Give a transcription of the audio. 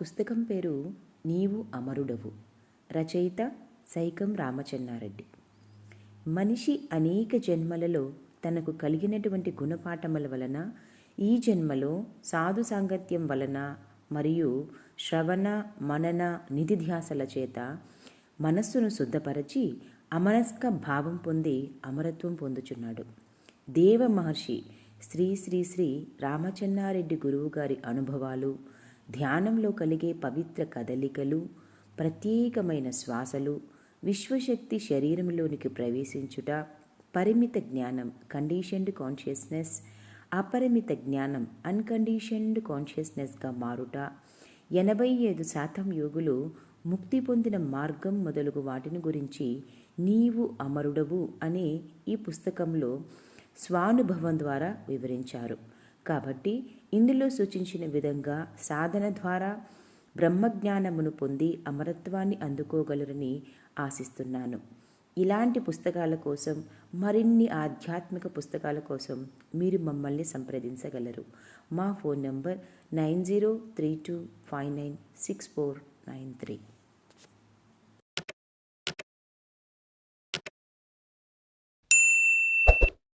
పుస్తకం పేరు నీవు అమరుడవు. రచయిత సైకం రామచన్నారెడ్డి. మనిషి అనేక జన్మలలో తనకు కలిగినటువంటి గుణపాఠముల వలన ఈ జన్మలో సాధు సాంగత్యం వలన మరియు శ్రవణ మనన నిధిధ్యాసల చేత మనస్సును శుద్ధపరచి అమనస్క భావం పొంది అమరత్వం పొందుచున్నాడు. దేవ మహర్షి శ్రీ శ్రీ శ్రీ రామచన్నారెడ్డి గురువు గారి అనుభవాలు ధ్యానంలో కలిగే పవిత్ర కదలికలు ప్రత్యేకమైన శ్వాసలు విశ్వశక్తి శరీరంలోనికి ప్రవేశించుట పరిమిత జ్ఞానం కండిషన్డ్ కాన్షియస్నెస్ అపరిమిత జ్ఞానం అన్కండిషన్డ్ కాన్షియస్నెస్గా మారుట ఎనభై ఐదు శాతం యోగులు ముక్తి పొందిన మార్గం మొదలగు వాటిని గురించి నీవు అమరుడవు అనే ఈ పుస్తకంలో స్వానుభవం ద్వారా వివరించారు. కాబట్టి ఇందులో సూచించిన విధంగా సాధన ద్వారా బ్రహ్మజ్ఞానమును పొంది అమరత్వాన్ని అందుకోగలరని ఆశిస్తున్నాను. ఇలాంటి పుస్తకాల కోసం మరిన్ని ఆధ్యాత్మిక పుస్తకాల కోసం మీరు మమ్మల్ని సంప్రదించగలరు. మా phone number nine zero three two five nine six four nine three.